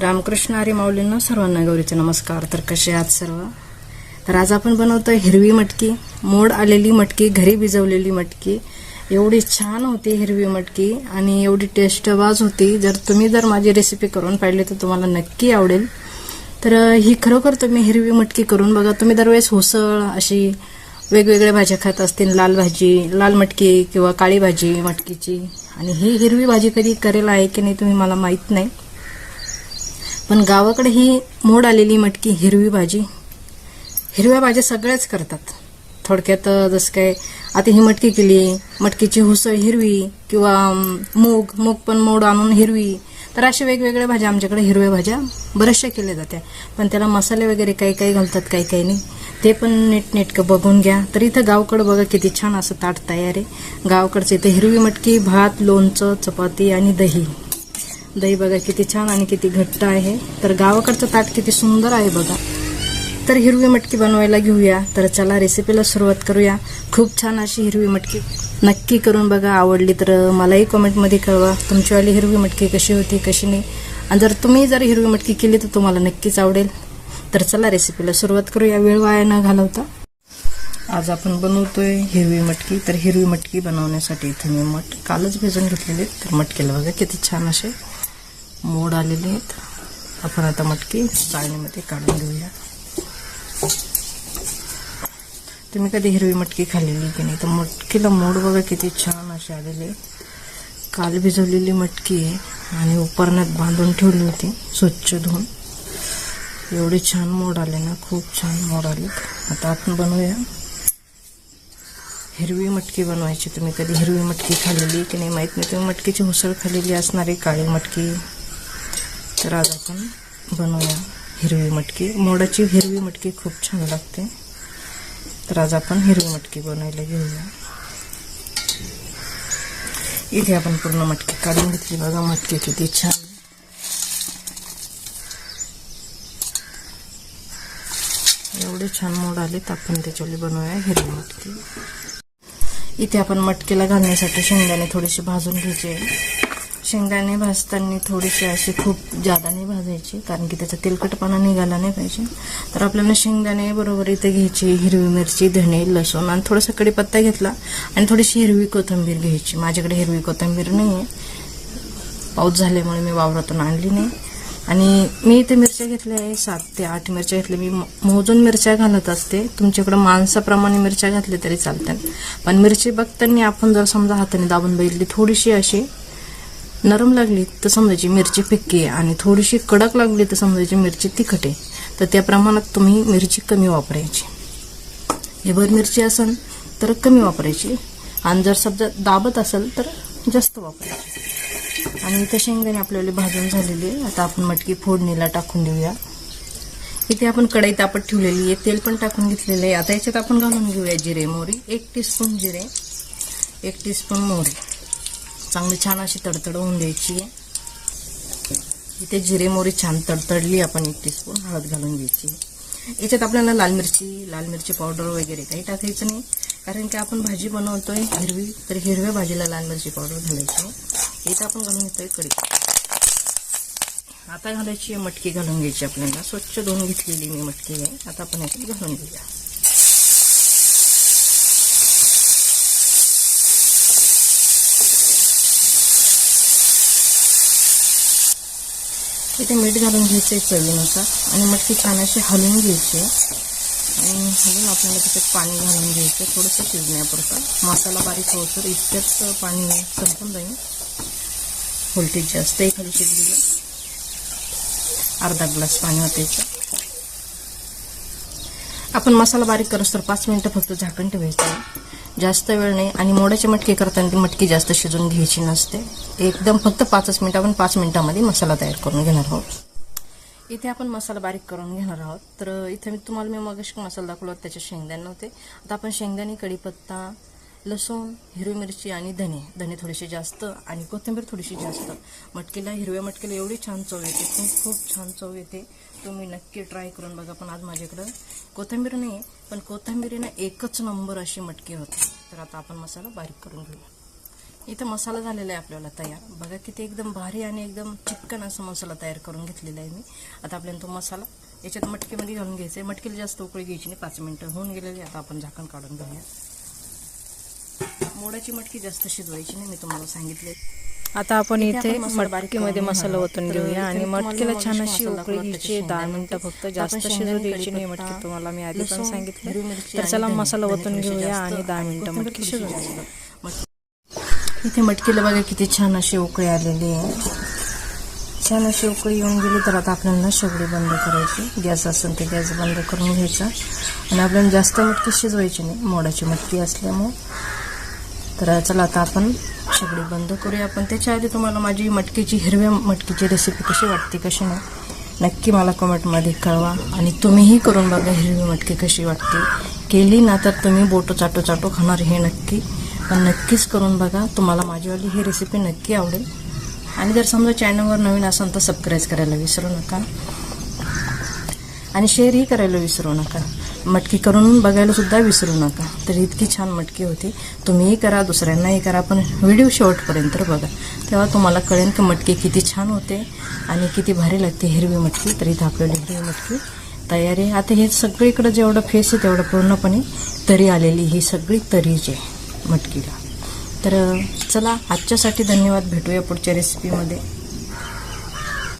रामकृष्ण आरे माऊलींना सर्वांना गौरीचे नमस्कार. तर कसे आहात सर्व? तर आज आपण बनवतो हिरवी मटकी. मोड आलेली मटकी घरी भिजवलेली मटकी. एवढी छान होती हिरवी मटकी आणि एवढी टेस्टबाज होती. जर तुम्ही जर माझी रेसिपी करून पाहिली तर तुम्हाला नक्की आवडेल. तर ही खरोखर तुम्ही हिरवी मटकी करून बघा. तुम्ही दरवेळेस उसळ अशी वेगवेगळ्या भाज्या खात असतील. लाल भाजी लाल मटकी किंवा काळी भाजी मटकीची. आणि ही हिरवी भाजी कधी करेल आहे की नाही तुम्ही मला माहीत नाही. पण गावाकडे ही मोड आलेली मटकी हिरवी भाजी. हिरव्या भाज्या सगळ्याच करतात. थोडक्यात जसं काय आता ही मटकी केली मटकीची हुसळ हिरवी किंवा मूग मूग पण मोड आणून हिरवी तर अशा वेगवेगळ्या भाज्या आमच्याकडे हिरव्या भाज्या बऱ्याचशा केल्या जात्या. पण त्याला मसाले वगैरे काही काही घालतात काही काही नाही. ते पण नीटनेटकं बघून घ्या. तर इथं गावकडं बघा किती छान असं ताट तयार आहे. गावकडचं इथं हिरवी मटकी भात लोणचं चपाती आणि दही. दही बघा किती छान आणि किती घट्ट आहे. तर गावाकडचं ताट किती सुंदर आहे बघा. तर हिरवी मटकी बनवायला घेऊया. तर चला रेसिपीला सुरुवात करूया. खूप छान अशी हिरवी मटकी नक्की करून बघा. आवडली तर मलाही कमेंटमध्ये कळवा. तुमचीवाली हिरवी मटकी कशी होती कशी नाही. आणि जर तुम्ही जर हिरवी मटकी केली तर तुम्हाला नक्कीच आवडेल. तर चला रेसिपीला सुरुवात करूया. वेळ वाया न घालवता. आज आपण बनवतोय हिरवी मटकी. तर हिरवी मटकी बनवण्यासाठी इथे मी मट कालच भिजून घेतलेले तर मटकीला बघा किती छान असे मोड आलेले आहेत. आपण आता मटकी चाळणीमध्ये काढून घेऊया. तुम्ही कधी हिरवी मटकी खाल्लेली की नाही? तर मटकीला मोड बघा किती छान असे आलेले काल भिजवलेली मटकी आहे आणि उपरण्यात बांधून ठेवली होती स्वच्छ धुवून. एवढे छान मोड आले ना खूप छान मोड आले आता आपण बनवूया. हिरवी मटकी बनवायची. तुम्ही कधी हिरवी मटकी खाल्लेली की नाही माहीत नाही. तुम्ही मटकीची उसळ खाल्लेली असणारी काळी मटकी. तर आज आपण बनवूया हिरवी मटकी. मोडाची हिरवी मटकी खूप छान लागते. तर आज आपण हिरवी मटकी बनवायला इथे आपण पूर्ण मटकी काढून घेतली बघा, मटकी छान. एवढे छान मोड आलेत, आपण त्याच्यावर बनवूया हिरवी मटकी. इथे आपण मटकीला घालण्यासाठी शेंगदाणे थोडेसे भाजून घ्यायचे. शेंगदाणे भाजताना थोडीशी अशी खूप जादा नाही भाजायची कारण की त्याचा तेलकटपणा निघाला नाही पाहिजे. तर आपल्याला शेंगदाणे बरोबर इथे घ्यायची हिरवी मिरची धणे लसूण आणि थोडासा कडीपत्ता घेतला आणि थोडीशी हिरवी कोथिंबीर घ्यायची. माझ्याकडे हिरवी कोथिंबीर नाही आहे पाऊस झाल्यामुळे मी वावरातून आणली नाही. आणि मी इथे मिरच्या घेतल्या आहे सात ते आठ मिरच्या घेतल्या मी मोजून मिरच्या घालत असते. तुमच्याकडं माणसाप्रमाणे मिरच्या घातल्या तरी चालतात. पण मिरची बघताना आपण जर समजा हाताने दाबून बघितली थोडीशी अशी नरम लागली तर समजायची मिरची फिक्की आहे आणि थोडीशी कडक लागली तर समजायची मिरची तिखट आहे तर त्या प्रमाणात तुम्ही मिरची कमी वापरायची. हे भर मिरची असेल तर कमी वापरायची. आणि जर समजा दाबत असेल तर जास्त वापरायची. आणि इथं शेंगदाणे आपल्याला भाजून झालेली आहे आता आपण मटकी फोडणीला टाकून देऊया. इथे आपण कढई तापत ठेवलेली आहे. तेल पण टाकून घेतलेलं आहे. आता याच्यात आपण घालून घेऊया जिरे मोहरी. एक टीस्पून जिरे. एक टीस्पून मोहरी. चांगली छान अशी तडतड होऊन द्यायची आहे. इथे जिरे मोरी छान तडतडली आपण एक टीस्पून हळद घालून घ्यायची याच्यात आपल्याला लाल मिरची लाल मिरची पावडर वगैरे काही टाकायचं नाही. कारण की आपण भाजी बनवतोय हिरवी तर हिरव्या भाजीला लाल मिरची पावडर घालायची इथं आपण घालून घेतोय कढी. आता घालायची मटकी घालून घ्यायची आपल्याला. स्वच्छ धुवून घेतलेली मी मटकी आहे. आता आपण याच्यात घालून घेऊया. इथे मीठ घालून घ्यायचं आहे चवीनुसार आणि मटकी छान अशी हलवून घ्यायची. आणि हलवून आपल्याला त्याच्यात पाणी घालून घ्यायचं. थोडंसं शिजण्यापुरतं. मसाला बारीक होतो इतक्याच पाणी संपून जाईल. व्होल्टेज जास्त आहे खाली शिजलेलं. अर्धा ग्लास पाणी होत्याचं आपण मसाला बारीक करू तर पाच मिनटं फक्त झाकण ठेवायचं जास्त वेळ नाही आणि मोड्याचे मटके करताना ती मटकी जास्त शिजून घ्यायची नसते. एकदम फक्त पाचच मिनिटं आपण पाच मिनिटामध्ये मसाला तयार करून घेणार आहोत. इथे आपण मसाला बारीक करून घेणार आहोत. तर इथे मी तुम्हाला मी मग मसाला दाखवला होता त्याचे शेंगदाणे नव्हते. आता आपण शेंगदाणे कढीपत्ता लसूण हिरवी मिरची आणि धने. धने थोडेसे जास्त आणि कोथिंबीर थोडीशी जास्त. मटकीला हिरव्या मटकीला एवढी छान चव येते. खूप खूप छान चव येते. तुम्ही नक्की ट्राय करून बघा. पण आज माझ्याकडं कोथिंबीर नाही आहे पण कोथिंबीरीनं एकच नंबर अशी मटकी होते. तर आता आपण मसाला बारीक करून घेऊया. इथं मसाला झालेला आहे आपल्याला तयार. बघा किती एकदम भारी आणि एकदम चिकन असा मसाला तयार करून घेतलेला आहे मी. आता आपल्याला तो मसाला याच्यात मटकीमध्ये घालून घ्यायचा आहे मटकीला जास्त उकळी घ्यायची नाही. पाच मिनटं होऊन गेलेली आता आपण झाकण काढून घेऊया. मोडाची मटकी जास्त शिजवायची नाही मी तुम्हाला सांगितले आता आपण इथे मटकीमध्ये मसाला ओतून. घेऊया आणि मटकीला छान अशी उकळी घ्यायची दहा मिनिटं. फक्त जास्त शिजू द्यायची नाही मटकी तुम्हाला मी आधी पण सांगितलं तर चला. मसाला ओतून घेऊया आणि दहा मिनिटं मटकी थोडीशी शिजू जास्त. मट- इथे मटकीला बघा किती छान अशी उकळी आलेली आहे छान अशी उकळी येऊन गेली तर आता आपल्याला शेगडी बंद करायची गॅस असेल ते गॅस बंद करून घ्यायचा आणि आपल्याला जास्त मटकी शिजवायची नाही मोडाची मटकी असल्यामुळे तर चला आता आपण शेगडी बंद करूया. आपण त्याच्या आधी तुम्हाला माझी मटकीची हिरव्या मटकीची रेसिपी कशी वाटते कशी नाही नक्की मला कमेंटमध्ये कळवा. आणि तुम्हीही करून बघा हिरवी मटकी कशी वाटते. केली ना तर तुम्ही बोटो चाटो चाटो खाणार हे नक्की. पण नक्कीच करून बघा. तुम्हाला माझीवाली ही रेसिपी नक्की आवडेल. आणि जर समजा चॅनलवर नवीन असाल तर सबस्क्राईब करायला विसरू नका. आणि शेअरही करायला विसरू नका. मटकी करून बघायला सुद्धा विसरू नका. तर इतकी छान मटकी होती. तुम्हीही करा दुसऱ्यांनाही करा पण व्हिडिओ शेवटपर्यंत बघा. तेव्हा तुम्हाला कळेल की मटकी किती छान होते आणि किती भारी लागते हिरवी मटकी. तर इथं आपल्याला हिरवी मटकी तयार आहे. आता हे सगळीकडं जेवढं फेस आहे तेवढं पूर्णपणे तरी आलेली ही सगळी तरीच आहे मटकीला. तर चला आजच्यासाठी धन्यवाद. भेटूया पुढच्या रेसिपीमध्ये